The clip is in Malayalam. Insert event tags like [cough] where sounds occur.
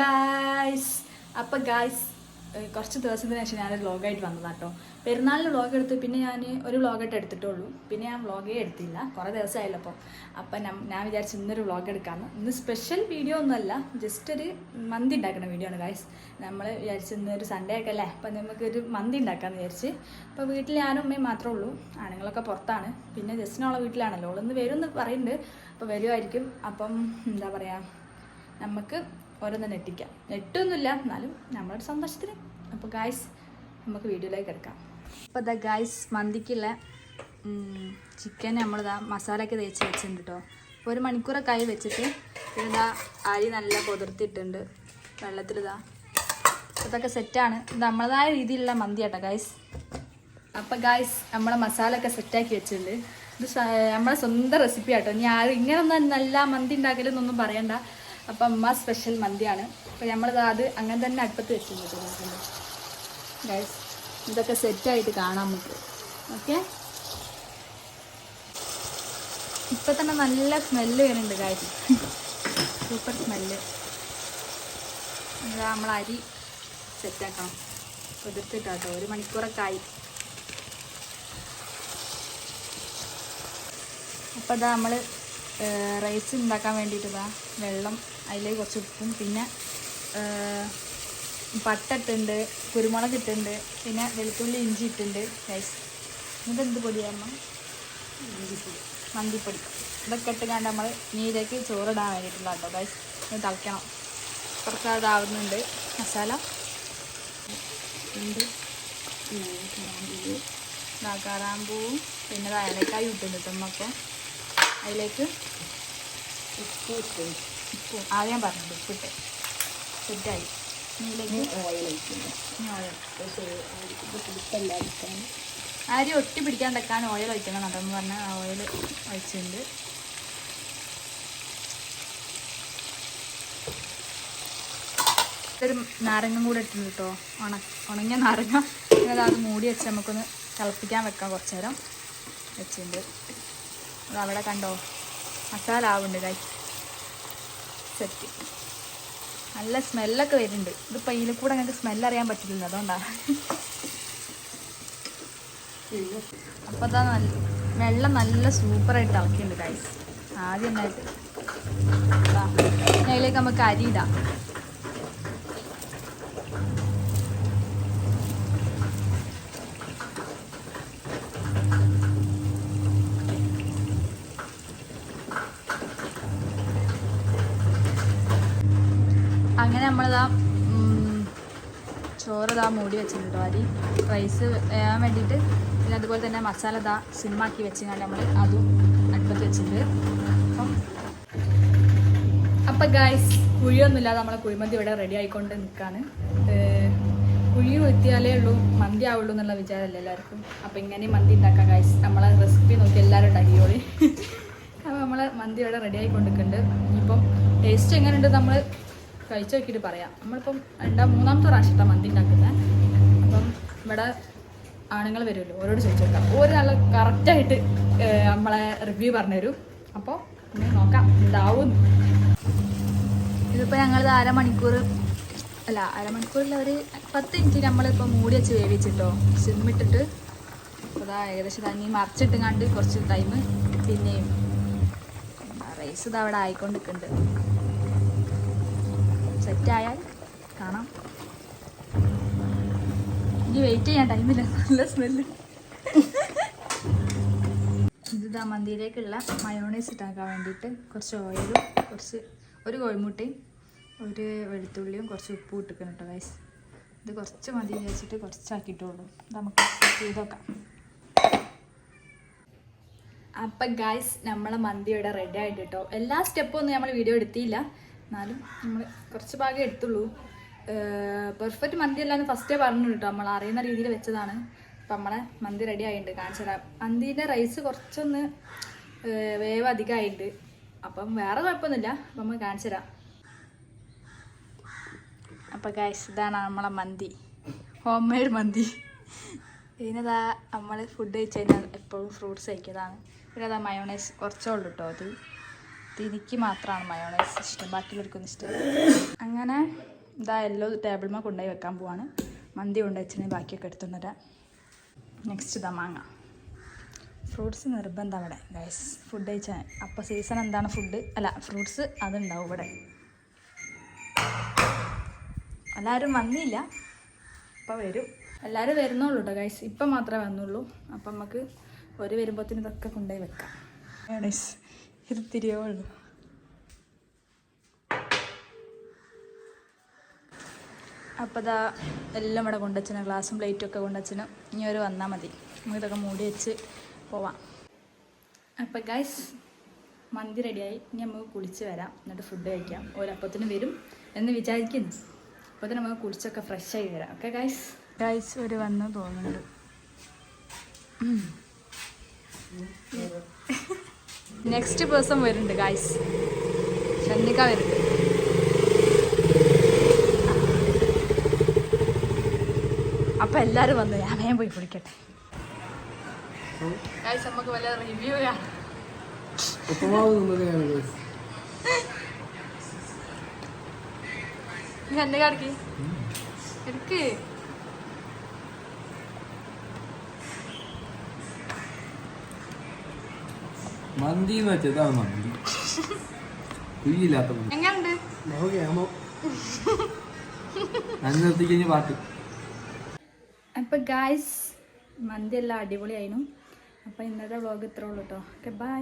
ഗായ്സ് അപ്പം ഗായ്സ് കുറച്ച് ദിവസത്തിന് ശേഷം ഞാൻ വ്ളോഗായിട്ട് വന്നതാണ് കേട്ടോ പെരുന്നാളിന് വ്ളോഗ് എടുത്ത് പിന്നെ ഞാൻ ഒരു വ്ളോഗായിട്ട് എടുത്തിട്ടുള്ളൂ. പിന്നെ ഞാൻ വ്ളോഗേ എടുത്തില്ല. കുറേ ദിവസമായില്ല അപ്പോൾ അപ്പം ഞാൻ വിചാരിച്ചു ഇന്നൊരു വ്ളോഗ് എടുക്കാമെന്ന് ഇന്ന് സ്പെഷ്യൽ വീഡിയോ ഒന്നുമല്ല. ജസ്റ്റ് ഒരു മന്തി ഉണ്ടാക്കുന്ന വീഡിയോ ആണ് ഗായ്സ് നമ്മൾ വിചാരിച്ചു ഇന്നൊരു സൺഡേ ഒക്കെ അല്ലേ? അപ്പം നമുക്കൊരു മന്തി ഉണ്ടാക്കാമെന്ന് വിചാരിച്ച്. അപ്പോൾ വീട്ടിൽ ഞാനും അമ്മയും മാത്രമേ ഉള്ളൂ. ആണുങ്ങളൊക്കെ പുറത്താണ്. പിന്നെ ജസ്റ്റിനുള്ള വീട്ടിലാണല്ലോ. ഓളൊന്ന് വരും എന്ന് പറയുന്നുണ്ട്. അപ്പോൾ വരുമായിരിക്കും അപ്പം എന്താ പറയുക നമുക്ക് ഓരോന്ന് നെട്ടിക്കാം നെറ്റൊന്നുമില്ല എന്നാലും നമ്മളൊരു സന്തോഷത്തിന്. അപ്പോൾ ഗായ്സ് നമുക്ക് വീഡിയോയിലേക്ക് എടുക്കാം. അപ്പോൾ ഇതാ ഗായ്സ് മന്തിക്കുള്ള ചിക്കൻ നമ്മളിതാ മസാലയൊക്കെ തേച്ച് വെച്ചിട്ടുണ്ട് കേട്ടോ അപ്പോൾ ഒരു മണിക്കൂറൊക്കെ ആയി വെച്ചിട്ട് ഇതാ അരി നല്ല കുതിർത്തിട്ടുണ്ട് വെള്ളത്തിലിതാ അതൊക്കെ സെറ്റാണ് നമ്മളതായ രീതിയിലുള്ള മന്തി കേട്ടോ ഗായ്സ് അപ്പം ഗായ്സ് നമ്മളെ മസാല ഒക്കെ സെറ്റാക്കി വെച്ചിട്ടുണ്ട്. ഇത് നമ്മളെ സ്വന്തം റെസിപ്പി ആട്ടോ. ഇനി ആരും ഇങ്ങനൊന്നും നല്ല മന്തി ഉണ്ടാക്കലെന്നൊന്നും പറയണ്ട. അപ്പം അമ്മ സ്പെഷ്യൽ മന്തിയാണ്. അപ്പം നമ്മളിത് അത് അങ്ങനെ തന്നെ അടുപ്പത്ത് വെച്ചിട്ടുണ്ട്. ഗൈസ് ഇതൊക്കെ സെറ്റായിട്ട് കാണാം നമുക്ക്. ഓക്കെ ഇപ്പം തന്നെ നല്ല സ്മെല്ല് വരുന്നുണ്ട് ഗൈസ് സൂപ്പർ സ്മെല്ല് നമ്മൾ അരി സെറ്റാക്കണം കുതിർത്തിട്ടാട്ടോ ഒരു മണിക്കൂറൊക്കെ ആയി. അപ്പോൾ ഇതാ നമ്മൾ റൈസ് ഉണ്ടാക്കാൻ വേണ്ടിയിട്ടതാ വെള്ളം അതിലേക്ക് കുറച്ച് ഉപ്പും പിന്നെ പട്ട ഇട്ടുണ്ട് കുരുമുളക് ഇട്ടുണ്ട് പിന്നെ വെളുത്തുള്ളി ഇഞ്ചി ഇട്ടുണ്ട് റൈസ് എന്നിട്ട് എന്ത് പൊടിയായിരുന്നു മന്തിപ്പൊടി മന്തിപ്പൊടി ഇതൊക്കെ ഇട്ട് കണ്ട് നമ്മൾ നീരേക്ക് ചോറിടാൻ വേണ്ടിയിട്ടുള്ള കേട്ടോ ഗൈസ് ഇത് തിളയ്ക്കണം കുറച്ച് അതാവുന്നുണ്ട് മസാല. ഉണ്ട് കാറാമ്പൂവും പിന്നെ ഏലക്കായും ഇട്ടുണ്ട് അപ്പോൾ അതിലേക്ക് ഉപ്പ് ഇട്ട് ഉപ്പ്. ആദ്യം പറഞ്ഞത് ഉപ്പിട്ട് സെറ്റായി. ഇതിലേക്ക് ഓയിൽ ഒഴിക്കുന്നു അരി ഒട്ടി പിടിക്കാണ്ടിരിക്കാൻ ഓയിൽ ഒഴിക്കണം അതെന്ന് പറഞ്ഞാൽ ആ ഓയിൽ ഒഴിച്ചിട്ടുണ്ട്. ഒരു നാരങ്ങ കൂടെ ഇട്ടിട്ടുണ്ട് കേട്ടോ ഉണ ഉണങ്ങിയ നാരങ്ങ. അത് മൂടി വെച്ച് നമുക്കൊന്ന് തിളപ്പിക്കാൻ വെക്കാം കുറച്ച് നേരം. വെച്ചിട്ടുണ്ട്. അവിടെ കണ്ടോ? മസാല ആവുന്നുണ്ട് കൈ സെറ്റ് നല്ല സ്മെല്ലൊക്കെ വരുന്നുണ്ട്. ഇതിപ്പോൾ ഇതിൽ കൂടെ ഞങ്ങൾക്ക് സ്മെല്ല് അറിയാൻ പറ്റില്ല അതുകൊണ്ടാണ് അപ്പോൾ അതാ നല്ല വെള്ളം നല്ല സൂപ്പറായിട്ട് തിളക്കുന്നുണ്ട് ഗൈസ് ആദ്യം അതിലേക്ക് നമുക്ക് അരി ഇടാം. അങ്ങനെ നമ്മളിതാ ചോറ് ഇതാ മൂടി വെച്ചിട്ടുണ്ട് അരി. റൈസ് വേകാൻ വേണ്ടിയിട്ട് പിന്നെ അതുപോലെ തന്നെ മസാല ഇതാ സിമ്മാക്കി വെച്ചിങ്ങാണ്ട് നമ്മൾ അതും അടുപ്പത്ത് വെച്ചിട്ടുണ്ട്. അപ്പം അപ്പം ഗായ്സ് കുഴിയൊന്നുമില്ലാതെ നമ്മളെ കുഴിമന്തി ഇവിടെ റെഡി ആയിക്കൊണ്ട് നിൽക്കുകയാണ് കുഴി വെത്തിയാലേ ഉള്ളൂ മന്തി ആവുള്ളൂ എന്നുള്ള വിചാരമല്ല എല്ലാവർക്കും. അപ്പം ഇങ്ങനെ മന്തി ഉണ്ടാക്കാം ഗായ്സ് നമ്മളെ റെസിപ്പി നോക്കി എല്ലാവരും ഉണ്ടാക്കിയോളി [laughs] അപ്പം നമ്മൾ മന്തി ഇവിടെ റെഡി ആയിക്കൊണ്ടിരിക്കുന്നുണ്ട് ഇപ്പം ടേസ്റ്റ് എങ്ങനെയുണ്ട് നമ്മൾ കഴിച്ചു നോക്കിയിട്ട് പറയാം. നമ്മളിപ്പം രണ്ടാം മൂന്നാമത്തെ പ്രാവശ്യത്താണ് മന്തി ഉണ്ടാക്കുന്നത് അപ്പം ഇവിടെ ആണുങ്ങൾ വരുമല്ലോ ഓരോട് ചോദിച്ചു നോക്കാം ഓരോ നല്ല കറക്റ്റായിട്ട് നമ്മളെ റിവ്യൂ പറഞ്ഞുതരും. അപ്പോൾ ഇനി നോക്കാം എന്താവും ഇതിപ്പോൾ ഞങ്ങളിത് അരമണിക്കൂർ അല്ല അരമണിക്കൂറിൽ ഒരു പത്ത് മിനിറ്റ് നമ്മളിപ്പോൾ മൂടി വെച്ച് വേവിച്ചിട്ടോ സിമ്മിട്ടിട്ട് അതാ ഏകദേശം തന്നെ മറിച്ചിട്ട് കണ്ട് കുറച്ച് ടൈം പിന്നെയും റൈസ് ഇത് അവിടെ ആയിക്കൊണ്ടിരിക്കുന്നുണ്ട്. സെറ്റായാൽ കാണാം. ഇനി വെയിറ്റ് ചെയ്യാൻ ടൈമില്ല നല്ല സ്മെല്ല് ഇതിതാ മന്തിയിലേക്കുള്ള മയോണൈസ് ഇട്ടാക്കാൻ വേണ്ടിയിട്ട് കുറച്ച് ഓയിലും കുറച്ച് ഒരു കോഴിമുട്ടയും ഒരു വെളുത്തുള്ളിയും കുറച്ച് ഉപ്പും ഇട്ടിക്കണം കേട്ടോ ഗൈസ് ഇത് കുറച്ച് മതി വെച്ചിട്ട് കുറച്ചാക്കിയിട്ടുള്ളൂ. നമുക്ക് ചെയ്തോക്കാം അപ്പം ഗായ്സ് നമ്മളെ മന്തി ഇവിടെ റെഡി ആയിട്ട് കേട്ടോ. എല്ലാ സ്റ്റെപ്പും ഒന്നും നമ്മൾ വീഡിയോ എടുത്തില്ല. എന്നാലും നമ്മൾ കുറച്ച് ഭാഗം എടുത്തുള്ളൂ. പെർഫെക്റ്റ് മന്തി അല്ലാന്ന് ഫസ്റ്റേ പറഞ്ഞു കേട്ടോ നമ്മൾ അറിയുന്ന രീതിയിൽ വെച്ചതാണ്. അപ്പം നമ്മളെ മന്തി റെഡി ആയിട്ടുണ്ട്. കാണിച്ചു തരാം. മന്തിന്റെ റൈസ് കുറച്ചൊന്ന് വേവ് അധികമായിട്ടുണ്ട് അപ്പം വേറെ കുഴപ്പമൊന്നുമില്ല. അപ്പം നമ്മൾ കാണിച്ചു തരാം. അപ്പം ഗായ്സ് ഇതാണ് നമ്മളെ മന്തി. ഹോം മെയ്ഡ് മന്തി. ഇതിനതാ നമ്മൾ ഫുഡ് കഴിച്ച് കഴിഞ്ഞാൽ എപ്പോഴും ഫ്രൂട്ട്സ് കഴിക്കുന്നതാണ്. പിന്നെ അതാ മയോണൈസ് കുറച്ചേ ഉള്ളൂ കേട്ടോ അത്. എനിക്ക് മാത്രമാണ് മയോണൈസ് ഇഷ്ടം. ബാക്കിയുള്ളവർക്കൊന്നും ഇഷ്ടമില്ല. അങ്ങനെ ഇതാ എല്ലോ ടേബിൾമ കൊണ്ടുപോയി വെക്കാൻ പോവാണ്. മന്തി കൊണ്ടുവച്ചിന് ബാക്കിയൊക്കെ എടുത്തുകൊണ്ടുവരാം നെക്സ്റ്റ് ഇതാ മാങ്ങ. ഫ്രൂട്ട്സ് നിർബന്ധം അവിടെ ഗൈസ് ഫുഡ് കഴിച്ചാൽ അപ്പോൾ സീസൺ എന്താണ് ഫുഡ് അല്ല ഫ്രൂട്ട്സ് അതുണ്ടാവും ഇവിടെ. എല്ലാവരും വന്നില്ല. ഇപ്പം വരും. എല്ലാവരും വരുന്നുള്ളൂ കേട്ടോ ഗൈസ് ഇപ്പം മാത്രമേ വന്നുള്ളൂ. അപ്പം നമുക്ക് ഒരു വരുമ്പോഴത്തേന് ഇതൊക്കെ കൊണ്ടുപോയി വെക്കാം. ഗൈസ് ഇത് തിരിയേ ഉള്ളൂ. അപ്പോൾ ഇതാ എല്ലാം ഇവിടെ കൊണ്ടുവച്ചിന് ഗ്ലാസും പ്ലേറ്റും ഒക്കെ കൊണ്ടുവച്ചിന് ഇനി ഒരു വന്നാൽ മതി. നമുക്ക് ഇതൊക്കെ മൂടി വെച്ച് പോവാം. അപ്പോൾ ഗൈസ് മന്തി റെഡിയായി ഇനി നമുക്ക് കുളിച്ച് വരാം. എന്നിട്ട് ഫുഡ് കഴിക്കാം. ഒരപ്പത്തിന് വരും എന്ന് വിചാരിക്കുന്നു. തന്നെ നമുക്ക് കുളിച്ചൊക്കെ ഫ്രഷായി വരാം. ഓക്കെ ഗൈസ് ഗൈസ് ഒരു വന്ന് തോന്നുന്നുണ്ട്. നെക്സ്റ്റ് പേഴ്സൺ വരുന്നുണ്ട് ഗായ്സ് ഷന്നിക വരുന്നുണ്ട്. അപ്പൊ എല്ലാരും വന്നു ഞാൻ വേഗം പോയി പിടിക്കട്ടെ ഗൈസ് നമുക്ക് വല്ല റിവ്യൂ എടുക്ക്. മന്തി എന്ന് വെച്ചാൽ ഇതാണ് മന്തി കുഴിയില്ലാത്ത മന്തി. നോക്കിയാമോ അന്ന് നിർത്തി കഴിഞ്ഞ് പാട്ട്. അപ്പൊ ഗായ്സ് മന്തി എല്ലാം അടിപൊളിയായിരുന്നു അപ്പൊ ഇന്നത്തെ വ്ളോഗ് ഇത്രേ ഉള്ളൂ കേട്ടോ ഓക്കെ ബൈ